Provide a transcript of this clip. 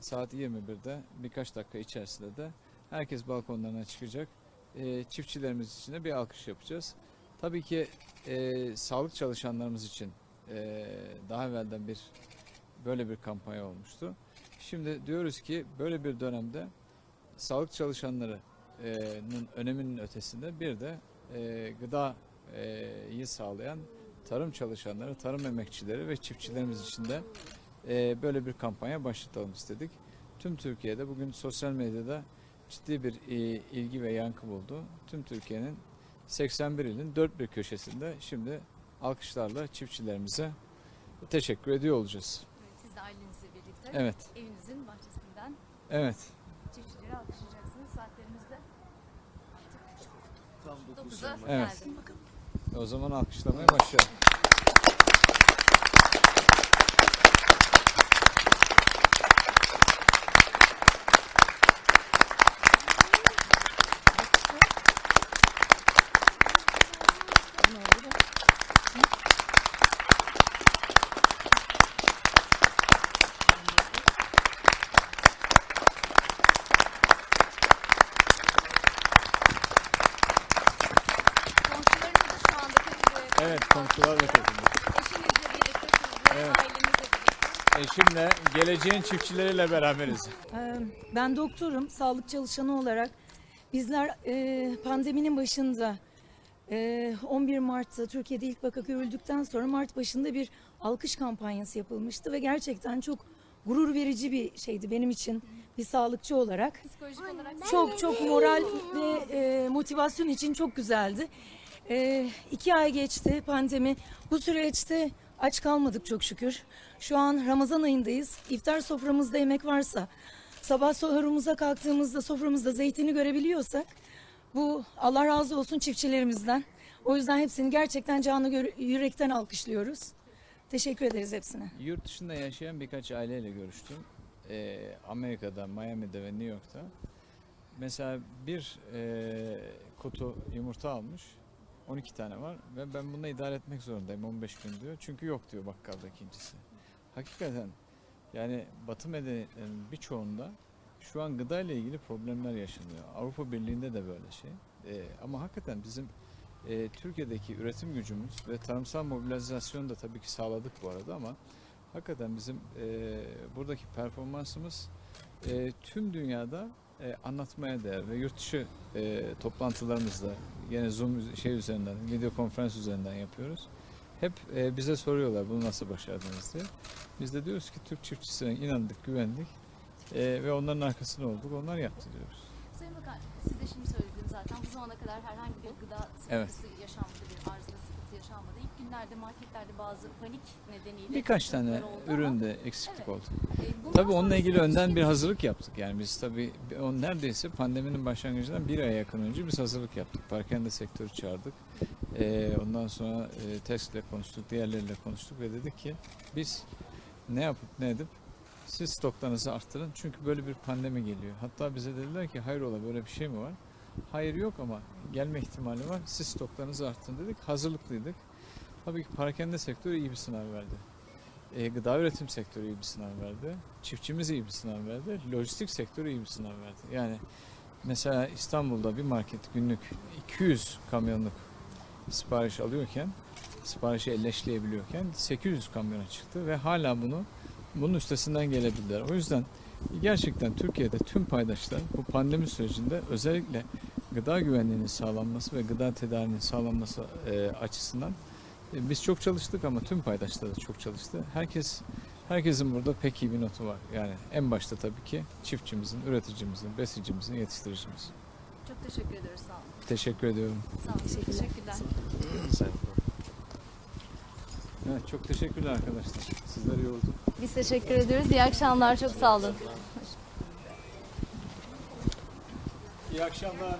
Saat 21'de birkaç dakika içerisinde de herkes balkonlarına çıkacak. Ee, çiftçilerimiz için de bir alkış yapacağız. Tabii ki e, sağlık çalışanlarımız için e, daha evvelden bir böyle bir kampanya olmuştu. Şimdi diyoruz ki böyle bir dönemde sağlık çalışanlarının öneminin ötesinde bir de e, gıdayı sağlayan tarım çalışanları, tarım emekçileri ve çiftçilerimiz için de e, böyle bir kampanya başlatalım istedik. Tüm Türkiye'de bugün sosyal medyada ciddi bir e, ilgi ve yankı buldu. Tüm Türkiye'nin 81 ilin dört bir köşesinde şimdi alkışlarla çiftçilerimize teşekkür ediyor olacağız. Siz de ailenizle birlikte Evet, evinizin bahçesinden evet. çiftçileri alkışlayacaksınız. Saatlerimizde Tam 9 9'a Evet. geldi. O zaman alkışlamaya başlayalım. Komşularınız da şu anda katılıyor. Evet, komşular da katılıyor. Eşinizle birlikte, sizle, Evet. ailenizle birlikte. Eşimle geleceğin çiftçileriyle beraberiz. Ee, Ben doktorum, sağlık çalışanı olarak. Bizler e, pandeminin başında e, 11 Mart'ta Türkiye'de ilk vaka görüldükten sonra Mart başında bir alkış kampanyası yapılmıştı ve gerçekten çok gurur verici bir şeydi benim için bir sağlıkçı olarak. Psikolojik olarak Çok çok moral ve e, motivasyon için çok güzeldi. E, iki ay geçti pandemi. Bu süreçte aç kalmadık çok şükür. Şu an Ramazan ayındayız. İftar soframızda yemek varsa, sabah sahurumuza kalktığımızda soframızda zeytini görebiliyorsak, bu Allah razı olsun çiftçilerimizden. O yüzden hepsini gerçekten canı yürekten alkışlıyoruz. Teşekkür ederiz hepsine. Yurt dışında yaşayan birkaç aileyle görüştüm. Ee, Amerika'da, Miami'de ve New York'ta. Mesela bir e, kutu yumurta almış. 12 tane var ve ben bununla idare etmek zorundayım 15 gün diyor. Çünkü yok diyor bakkalda ikincisi. Hakikaten yani Batı medeniyetlerinin birçoğunda şu an gıda ile ilgili problemler yaşanıyor. Avrupa Birliği'nde de böyle şey. Ee, ama hakikaten bizim e, Türkiye'deki üretim gücümüz ve tarımsal mobilizasyonu da tabii ki sağladık bu arada ama hakikaten bizim e, buradaki performansımız e, tüm dünyada e, anlatmaya değer ve yurt dışı e, toplantılarımızda yine Zoom şey üzerinden, video konferans üzerinden yapıyoruz. Hep e, bize soruyorlar bunu nasıl başardınız diye. Biz de diyoruz ki Türk çiftçisine inandık, güvendik e, ve onların arkasında olduk, onlar yaptı diyoruz. Sayın Bakan, siz de şimdi söylediniz zaten bu zamana kadar herhangi bir gıda sıkıntısı Evet. yaşanmadı, bir sıkıntı yaşanmadı. İlk günlerde marketlerde bazı panik nedeniyle Birkaç tane oldu ama, üründe eksiklik Evet. oldu. e, Tabii onunla ilgili önden bir biz- hazırlık yaptık. Yani biz tabii on neredeyse pandeminin başlangıcından bir aya yakın önce biz hazırlık yaptık. Parkende sektörü çağırdık. Ee, ondan sonra e, TESK'le konuştuk, diğerleriyle konuştuk ve dedik ki biz ne yapıp ne edip siz stoklarınızı arttırın. Çünkü böyle bir pandemi geliyor. Hatta bize dediler ki hayrola böyle bir şey mi var? Hayır yok ama gelme ihtimali var. Siz stoklarınızı arttırın dedik. Hazırlıklıydık. Tabii ki parakende sektörü iyi bir sınav verdi. E, gıda üretim sektörü iyi bir sınav verdi. Çiftçimiz iyi bir sınav verdi. Lojistik sektörü iyi bir sınav verdi. Yani mesela İstanbul'da bir market günlük 200 kamyonluk sipariş alıyorken, siparişi elleşleyebiliyorken 800 kamyona çıktı ve hala bunu bunun üstesinden gelebildiler. O yüzden gerçekten Türkiye'de tüm paydaşlar bu pandemi sürecinde özellikle gıda güvenliğinin sağlanması ve gıda tedariğinin sağlanması e, açısından e, Biz çok çalıştık ama tüm paydaşlar da çok çalıştı. Herkes herkesin burada pek iyi bir notu var. Yani en başta tabii ki çiftçimizin, üreticimizin, besicimizin, yetiştiricimizin. Çok teşekkür ederiz, sağ olun. Teşekkür ediyorum. Sağ olun, teşekkürler. Evet, çok teşekkürler arkadaşlar. Sizleri yorduk. Biz teşekkür ediyoruz. İyi akşamlar, çok sağ olun. İyi akşamlar.